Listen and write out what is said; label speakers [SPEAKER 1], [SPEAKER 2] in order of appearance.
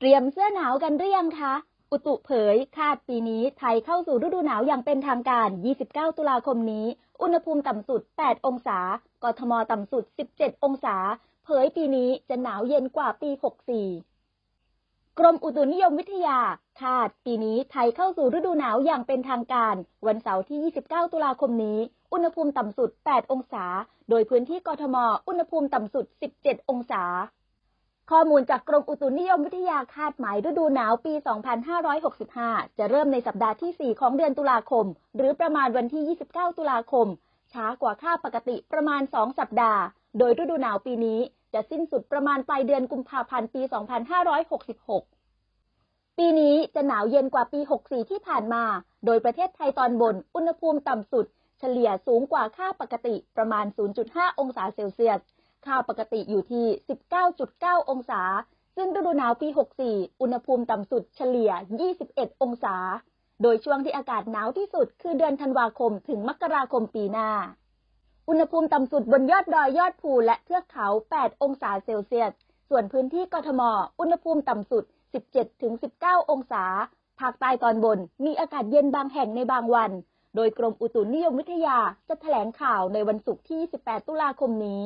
[SPEAKER 1] เตรียมเสื้อหนาวกันหรือยังคะ อุตุเผย คาดปีนี้ไทยเข้าสู่ฤดูหนาวอย่างเป็นทางการ 29 ตุลาคมนี้ อุณหภูมิต่ำสุด 8 องศา กทมต่ำสุด 17 องศา เผยปีนี้จะหนาวเย็นกว่าปี 64 กรมอุตุนิยมวิทยา คาดปีนี้ไทยเข้าสู่ฤดูหนาวอย่างเป็นทางการ วันเสาร์ที่ 29 ตุลาคมนี้ อุณหภูมิต่ำสุด 8 องศา โดยพื้นที่กทม อุณหภูมิต่ำสุด 17 องศา ข้อมูลจากกรมอุตุนิยมวิทยาคาดหมายฤดูหนาวปี 2565 จะเริ่มในสัปดาห์ที่ 4 ของเดือนตุลาคม หรือประมาณวันที่ 29 ตุลาคม ช้ากว่าค่าปกติประมาณ 2 สัปดาห์ โดยฤดูหนาวปีนี้จะสิ้นสุดประมาณปลายเดือนกุมภาพันธ์ปี 2566 ปีนี้จะหนาวเย็นกว่าปี 64 ที่ผ่านมา โดยประเทศไทยตอนบน อุณหภูมิต่ำสุด เฉลี่ยสูงกว่าค่าปกติประมาณ 0.5 องศาเซลเซียส ค่าปกติอยู่ที่ 19.9 องศา ซึ่งฤดูหนาวปี 64 อุณหภูมิต่ำสุดเฉลี่ย 21 องศา โดยช่วงที่อากาศหนาวที่สุดคือเดือนธันวาคมถึงมกราคมปีหน้า อุณหภูมิต่ำสุดบนยอดดอยยอดภูและเทือกเขา 8 องศาเซลเซียส ส่วนพื้นที่กทม อุณหภูมิต่ำสุด 17-19 องศา ภาคใต้ตอนบน มีอากาศเย็นบางแห่งในบางวันโดยกรมอุตุนิยมวิทยาจะแถลงข่าวในวันศุกร์ที่ 18 ตุลาคมนี้